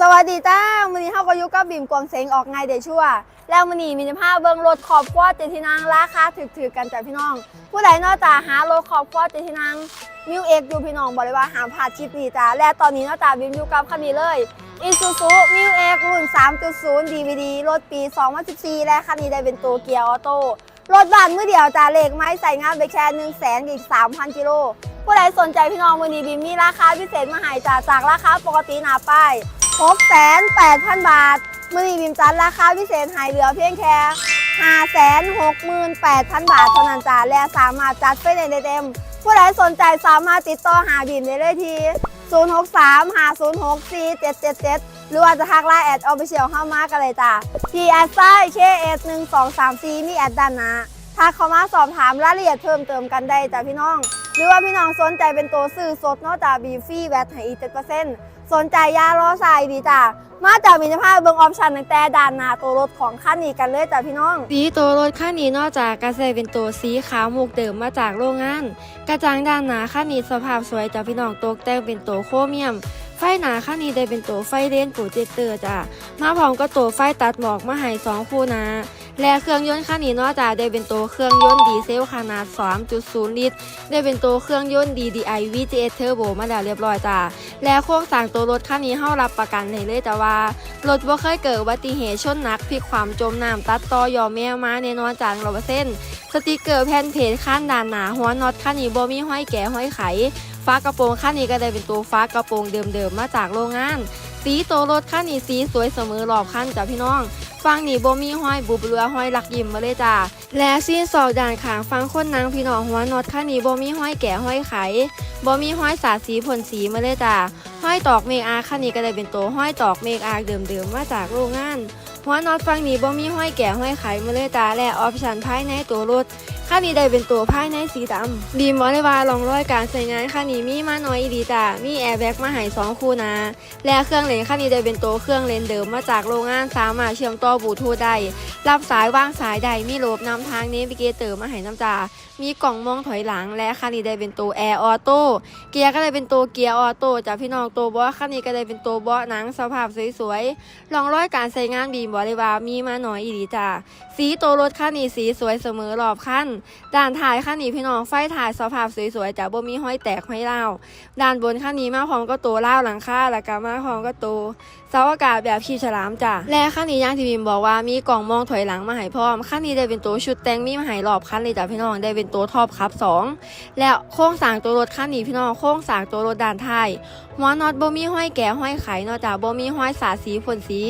สวัสดีจ้าวันนี้เฮาก็อยู่กับบิ่มกวงเสงออกไงเดชั่ว แล้ววันนี้มีจะพาเบิ่งรถขอบครัวเจดที่นั่งราคาถือๆกันจ้ะพี่น้อง ผู้ใดนอกจากหารถขอบครัวเจดที่นั่งมิวเอ็กอยู่พี่น้องบอกเลยว่าหามผ่าชิปนี้จ้าและตอนนี้นอกจากบิ่มอยู่กับคันนี้เลย Isuzu m i w X รุ่น 3.0 DVD รถปี 2014 และคันนี้ได้เป็นตัวเกียร์ออโต้รถบ้านมือเดียวจ้าเลขไม้ใส่งานไปแค่1 0 0 0 0แสนอีก 3,000กิโลผู้ใดสนใจพี่น้องวันนี้บิมมีราคาพิเศษมาใหายจาจากราคาปกติหนาป้าย 6 8 0 0 0 บาท มือนีบิมจัดราคาพิเศษหายเหลือเพียงแค่5 6 8 0 0 0 บาทเท่านั้นจ้าและสามารถจัดไฟในได้เต็ม ผู้ใดสนใจสามารถติดต่อหาบิมได้เลยที่ 063 506 4777 หรือว่าจะทักไลน์แอดออฟฟิเชียลเข้ามากันเลยจ้าที่แอดไซน์ KS 1 2 3 4มีแอดด้านหน้าทักเข้ามาสอบถามรายละเอียดเพิ่มเติมกันได้จ้าพี่น้อง หรือว่าพี่น้องสนใจเป็นตัวซื้อสดนอกจากบีฟรีแวตให้อีก7%สนใจยาล้อทรายดีจ้ามาจากมิตรภาพเบิงออปชันตั้งแต่ด้านหน้าตัวรถของคันนี้กันเลยจ้าพี่น้อง สีตัวรถคันนี้นอกจากกระใสเป็นตัวสีขาวหมุกเดิมมาจากโรงงาน กระจังด้านหน้าคันนี้สภาพสวยจากพี่น้องตกแต่งเป็นตัวโครเมียม ไฟหนาคันนี้ได้เป็นตัวไฟเลนปรเจคเตอร์จ้ะมาพร้อมก็ตัวไฟตัดหมอกมาให้สองคู่นา และเครื่องยนต์คันนี้นอกจากได้เป็นตัวเครื่องยนต์ดีเซลขนาด 3.0 ลิตร ได้เป็นตัวเครื่องยนต์ DDI VGS Turbo มาแล้วเรียบร้อยจ้ะและโครงสร้างตัวรถคันนี้เฮารับประกันให้เลยจ้ะว่ารถบ่เคยเกิดอุบัติเหตุชนหนักพลิกความจมน้ำตัดต่อยอแม่มาแน่นอนจากร้อยเส้นสติกเกอร์แผ่นเพจข้านด้านหนาหัวน็อตคันนี้บ่มีห้อยแก่ห้อยไขฟ้ากระโปรงคันนี้ก็ได้เป็นตัวฟ้ากระโปรงเดิมๆมาจากโรงงาน สีตัวรถคันนี้สีสวยเสมอรอบคันจ้ะพี่น้อง ฟังนี่บ่มีห้อยบุบเรือห้อยหลักยิ้มมาเลยจ้าและซีนสอกด่านขางฟังคนนางพี่น้องหัวน็อดข้านี่บ่มีห้อยแก่ห้อยไขบ่มีห้อยสาสีผลสีมาเลยจ้าห้อยตอกเมกอาร์คันนี้ก็ได้เป็นตัวห้อยตอกเมกอาร์เดิมๆมาจากโรงงานหัวน็อตฟังนี้บ่มีห้อยแก่ห้อยไขมาเลยจ้าและออปชันภายในตัวรถ ค่านี้ได้เป็นตัวภายในสีดำดีมอเลยว่าลองร้อยการใช้งานคันนี้มีมาน้อยอีดีจ้ามีแอร์แบ็กมาหายสองคู่นะ และเครื่องเลนคันนี้ได้เป็นตัวเครื่องเลนเดิมมาจากโรงงานสามารถเชื่อมต่อบลูทูธได้ รับสายวางสายได้มีระบนำทางเนวิเกเตอร์มาให้น้ำจ่ามีกล่องมองถอยหลังและคันนี้ได้เป็นตัวแอร์ออโต้เกียร์ก็ได้เป็นตัวเกียร์ออโต้จากพี่น้องตัวบาะคันนี้ก็ได้เป็นตัวบาะหนังสภาพสวยๆลองร้อยการใช้งานบีมบอกเลยว่ามีมาหน่อยอีดีจ้าสีตัวรถคันนี้สีสวยเสมอรอบคันด้านท้ายคันนี้พี่น้องไฟถ่ายสภาพสวยๆจากบ่มีห้อยแตกห้อยเล่าด้านบนคันนี้มาพร้อมก็ตัวเล่าหลังคาแล้วก็มาพร้อมก็ตัวเสาอากาศแบบขี่ฉลามจ้ะและคันนี้ย่างที่บีมบอกว่ามีกล่องมองถอยหลังมาให้พร้อมคันนี้ได้เป็นตัวชุดแต่งมีมาให้รอบคันเลยจ้ะพี่น้องได้เป็นตัวท็อปครับสองและโค้งสางตัวรถคันนี้พี่น้องโค้งสางตัวรถด้านท้ายหัวน็อตบ่มีห้อยแก่ห้อยไขเนอกจากบ่มีห้อยสาดสีพ่นสี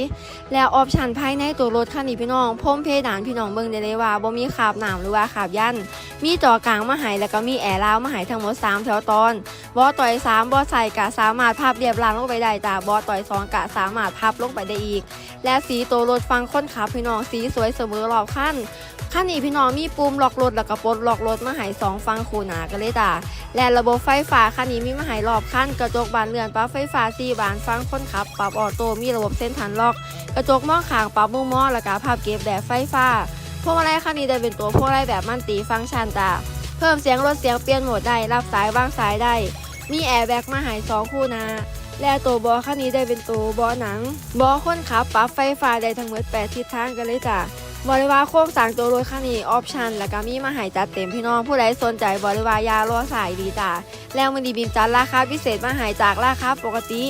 แล้วออปชันภายในตัวรถคันนี้พี่น้องพรมเพดานพี่น้องเบิ่งได้เลยว่าบ่มีขาบหนามหรือว่าขาบยัน มีจอกลางมาให้แล้วก็มีแอร์ลาวมาให้ทั้งหมด3แถวตอน บอต่อย3บอใส่กะสามารถพับเรียบรางลงไปได้จ้าบอต่อย2กะสามารถพับลงไปได้อีก และสีตัวรถฟังค้นขับพี่น้องสีสวยเสมอรอบคันคันนี้พี่น้องมีปุ่มล็อกรถแล้วก็ปลดล็อกรถมาให้สองฟังคูหนากันเลยจ้าและระบบไฟฟ้าคันนี้มีมาให้รอบคันกระจกบานเรือนปลั๊บไฟฟ้า4บานฟังค้นขับ ปรับออโต้มีระบบเส้นทันล็อก กระจกมองข้างปรับมุมมองแล้วก็ภาพเก็บแบบไฟฟ้าพวงมาลัยคันนี้จะเป็นตัวพวงมาลัยแบบมันตีฟังก์ชันจ้ะเพิ่มเสียงลดเสียงเปลี่ยนโหมดได้รับสายวางสายได้ มีแอร์แบ็กมาให้สองคู่นะและตัวบอคันนี้ได้เป็นตัวบอหนัง บอคนขับปรับไฟฟ้าได้ทั้งหมด8ทิศทางกันเลยจ้ะบริวารโค้งสร้างตัวรถคันนี้ออปชันแล้วก็มีมาให้จัดเต็มพี่น้องผู้ใดสนใจบริวารยาล้อสายดีจ้ะแล้วมันดีบินจัดราคาพิเศษมาให้จากราคาปกติ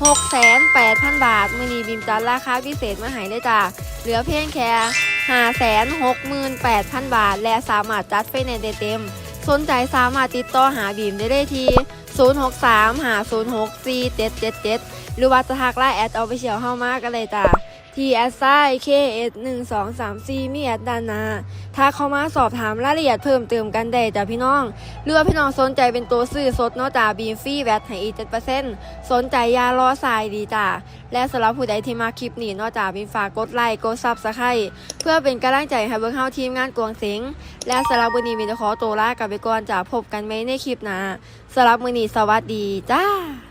6,800,000 บาทมือนีบิมจัดราคาพิเศษมาให้เลยจ้ะเหลือเพียงแค่568,000 บาท และสามารถจัดไฟในเต็ม สนใจสามารถติดต่อหาบีมได้เลยที่ 063-506-4777 หรือว่าจะทักไลน์แอดเอาไปเชียวเข้ามากันเลยจ้ะ ทีแอดไซ KS 1 2 3 4มีแอดดานา ถ้าเข้ามาสอบถามรายละเอียดเพิ่มเติมกันได้จ้ะพี่น้องหรือพี่น้องสนใจเป็นตัวซื้อสดเนาะจ้าบีมฟรีแวตให้อีก7%สนใจยาล้อสายดีจ้าและสำหรับผู้ใดที่มาคลิปนี้เนาะจ้าบีมฝากกดไลค์กดซับสไครต์เพื่อเป็นกำลังใจให้เบิ่งเฮาทีมงานกวงเสียงและสำหรับวันนี้มีจะขอตัวลากันไปก่อนจ้าพบกันไหมในคลิปหน้าสำหรับมื้อนี้สวัสดีจ้า